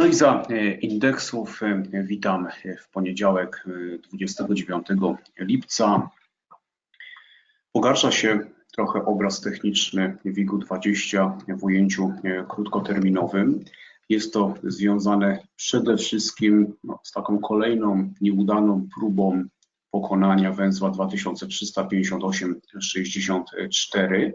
Analiza e, indeksów. E, witam w poniedziałek 29 e, lipca. Pogarsza się trochę obraz techniczny WIG-20 w ujęciu krótkoterminowym. Jest to związane przede wszystkim no, z taką kolejną nieudaną próbą pokonania węzła 2358,64,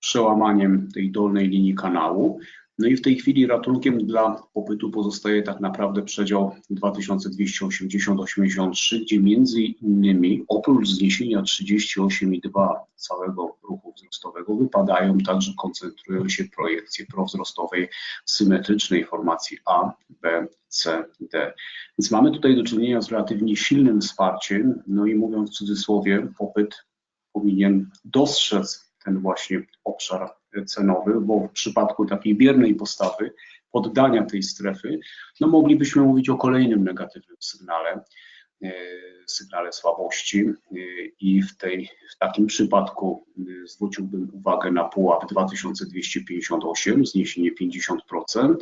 przełamaniem tej dolnej linii kanału. No i w tej chwili ratunkiem dla popytu pozostaje tak naprawdę przedział 2280-83, gdzie między innymi oprócz zniesienia 38,2 całego ruchu wzrostowego wypadają także koncentrują się projekcje prowzrostowej symetrycznej formacji A, B, C, D. Więc mamy tutaj do czynienia z relatywnie silnym wsparciem, no i mówiąc w cudzysłowie, popyt powinien dostrzec ten właśnie obszar cenowy, bo w przypadku takiej biernej postawy poddania tej strefy, no moglibyśmy mówić o kolejnym negatywnym sygnale, e, sygnale słabości e, i w, tej, w takim przypadku e, zwróciłbym uwagę na pułap 2258, zniesienie 50%,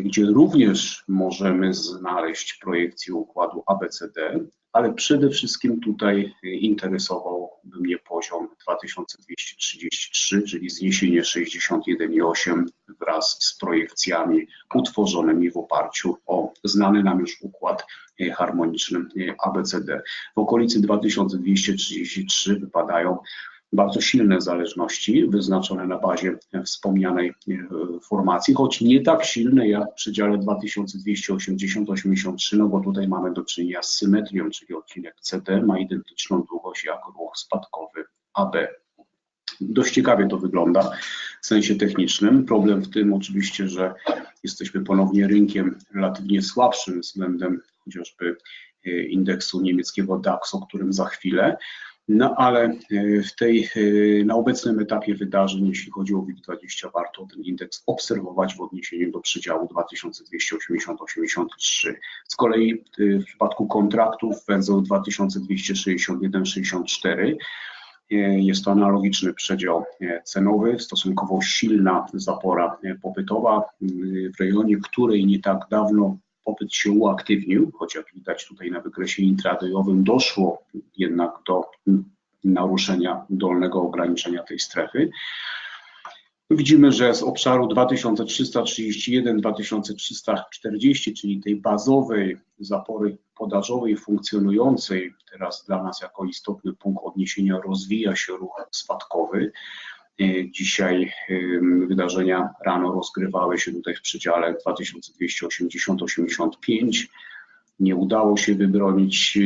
gdzie również możemy znaleźć projekcję układu ABCD, ale przede wszystkim tutaj interesowałby mnie poziom 2233, czyli zniesienie 61,8 wraz z projekcjami utworzonymi w oparciu o znany nam już układ harmoniczny ABCD. W okolicy 2233 wypadają bardzo silne zależności wyznaczone na bazie wspomnianej e, formacji, choć nie tak silne jak w przedziale 2280-83, no bo tutaj mamy do czynienia z symetrią, czyli odcinek CD ma identyczną długość jak ruch spadkowy AB. Dość ciekawie to wygląda w sensie technicznym. Problem w tym oczywiście, że jesteśmy ponownie rynkiem relatywnie słabszym względem chociażby e, indeksu niemieckiego DAX, o którym za chwilę. No ale e, w tej, e, na obecnym etapie wydarzeń, jeśli chodzi o WIG20, warto ten indeks obserwować w odniesieniu do przedziału 2280-83. Z kolei e, w przypadku kontraktów węzeł 2261-64 jest to analogiczny przedział cenowy, stosunkowo silna zapora popytowa, w rejonie której nie tak dawno popyt się uaktywnił, choć jak widać tutaj na wykresie intradayowym doszło jednak do naruszenia dolnego ograniczenia tej strefy. Widzimy, że z obszaru 2331-2340, czyli tej bazowej zapory podażowej funkcjonującej teraz dla nas jako istotny punkt odniesienia rozwija się ruch spadkowy. Dzisiaj wydarzenia rano rozgrywały się tutaj w przedziale 2280-85. Nie udało się wybronić e,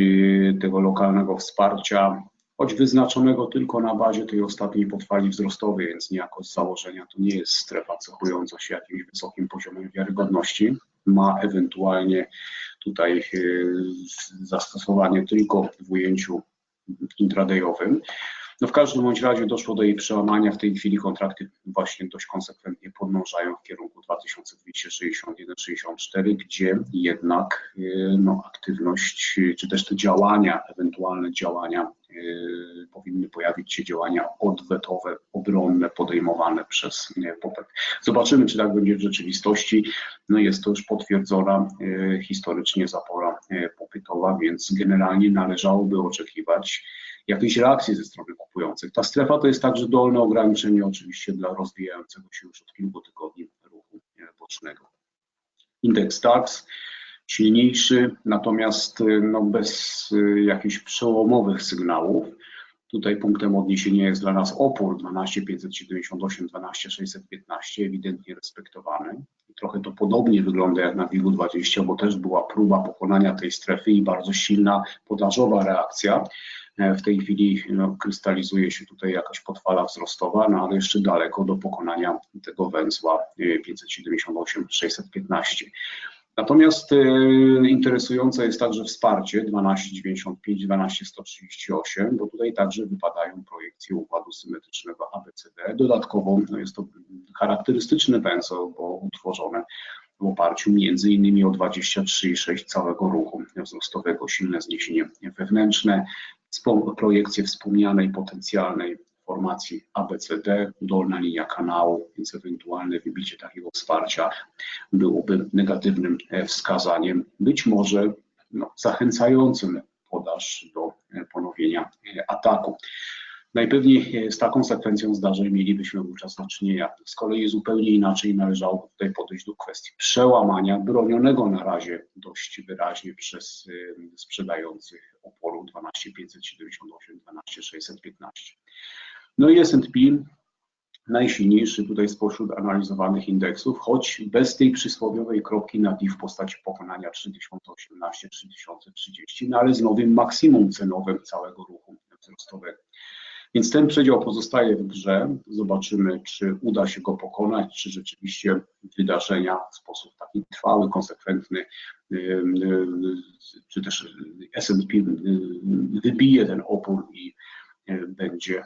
tego lokalnego wsparcia, choć wyznaczonego tylko na bazie tej ostatniej podfali wzrostowej, więc niejako z założenia to nie jest strefa cechująca się jakimś wysokim poziomem wiarygodności. Ma ewentualnie tutaj e, zastosowanie tylko w ujęciu intradayowym. No w każdym bądź razie doszło do jej przełamania. W tej chwili kontrakty właśnie dość konsekwentnie podążają w kierunku 2261-64, gdzie jednak y, no, aktywność, czy też te działania, ewentualne działania, yy, powinny pojawić się działania odwetowe, obronne, podejmowane przez popyt. Zobaczymy, czy tak będzie w rzeczywistości. No jest to już potwierdzona yy, historycznie zapora yy, popytowa, więc generalnie należałoby oczekiwać jakiejś reakcji ze strony kupujących. Ta strefa to jest także dolne ograniczenie oczywiście dla rozwijającego się już od kilku tygodni ruchu bocznego. Indeks DAX silniejszy, natomiast no, bez jakichś przełomowych sygnałów. Tutaj punktem odniesienia jest dla nas opór 12578, 12615, ewidentnie respektowany. Trochę to podobnie wygląda jak na WIG-20, bo też była próba pokonania tej strefy i bardzo silna podażowa reakcja. E, w tej chwili no, krystalizuje się tutaj jakaś podfala wzrostowa, no ale jeszcze daleko do pokonania tego węzła 578-615. Natomiast e, interesujące jest także wsparcie 1295, 12138, bo tutaj także wypadają projekcje układu symetrycznego ABCD. Dodatkowo no jest to charakterystyczny węzeł, bo utworzone w oparciu między innymi o 23,6 całego ruchu wzrostowego, silne zniesienie wewnętrzne, projekcje wspomnianej potencjalnej formacji ABCD, dolna linia kanału, więc ewentualne wybicie takiego wsparcia byłoby negatywnym wskazaniem, być może no, zachęcającym podaż do ponowienia ataku. Najpewniej z taką sekwencją zdarzeń mielibyśmy wówczas do czynienia. Z kolei zupełnie inaczej należało tutaj podejść do kwestii przełamania bronionego na razie dość wyraźnie przez sprzedających oporu 12578, 12615. No i S&P najsilniejszy tutaj spośród analizowanych indeksów, choć bez tej przysłowiowej kropki na D w postaci pokonania 3018-3030, no ale z nowym maksimum cenowym całego ruchu wzrostowego. Więc ten przedział pozostaje w grze. Zobaczymy, czy uda się go pokonać, czy rzeczywiście wydarzenia w sposób taki trwały, konsekwentny, czy też S&P wybije ten opór i będzie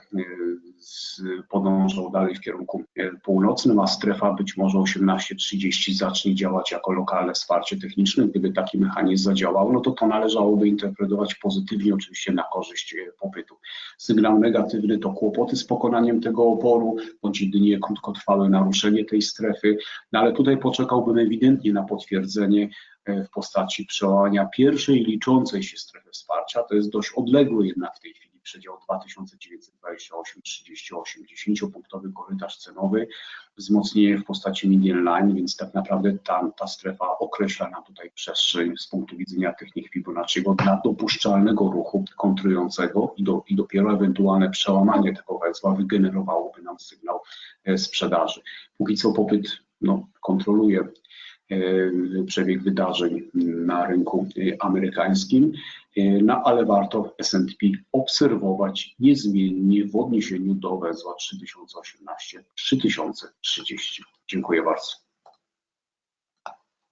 podążał dalej w kierunku północnym, a strefa być może 18.30 zacznie działać jako lokalne wsparcie techniczne. Gdyby taki mechanizm zadziałał, no to to należałoby interpretować pozytywnie, oczywiście na korzyść popytu. Sygnał negatywny to kłopoty z pokonaniem tego oporu, bądź jedynie krótkotrwałe naruszenie tej strefy, no ale tutaj poczekałbym ewidentnie na potwierdzenie w postaci przełamania pierwszej liczącej się strefy wsparcia. To jest dość odległy jednak w tej chwili przedział 2928-38, 10-punktowy korytarz cenowy, wzmocnienie w postaci median line, więc tak naprawdę ta, ta strefa określa nam tutaj przestrzeń z punktu widzenia technik Fibonacciego dla dopuszczalnego ruchu kontrującego i, do, i dopiero ewentualne przełamanie tego węzła wygenerowałoby nam sygnał e, sprzedaży. Póki co popyt no, kontroluje E, przebieg wydarzeń na rynku e, amerykańskim, no ale warto S&P obserwować niezmiennie w odniesieniu do węzła 3018-3030. Dziękuję bardzo.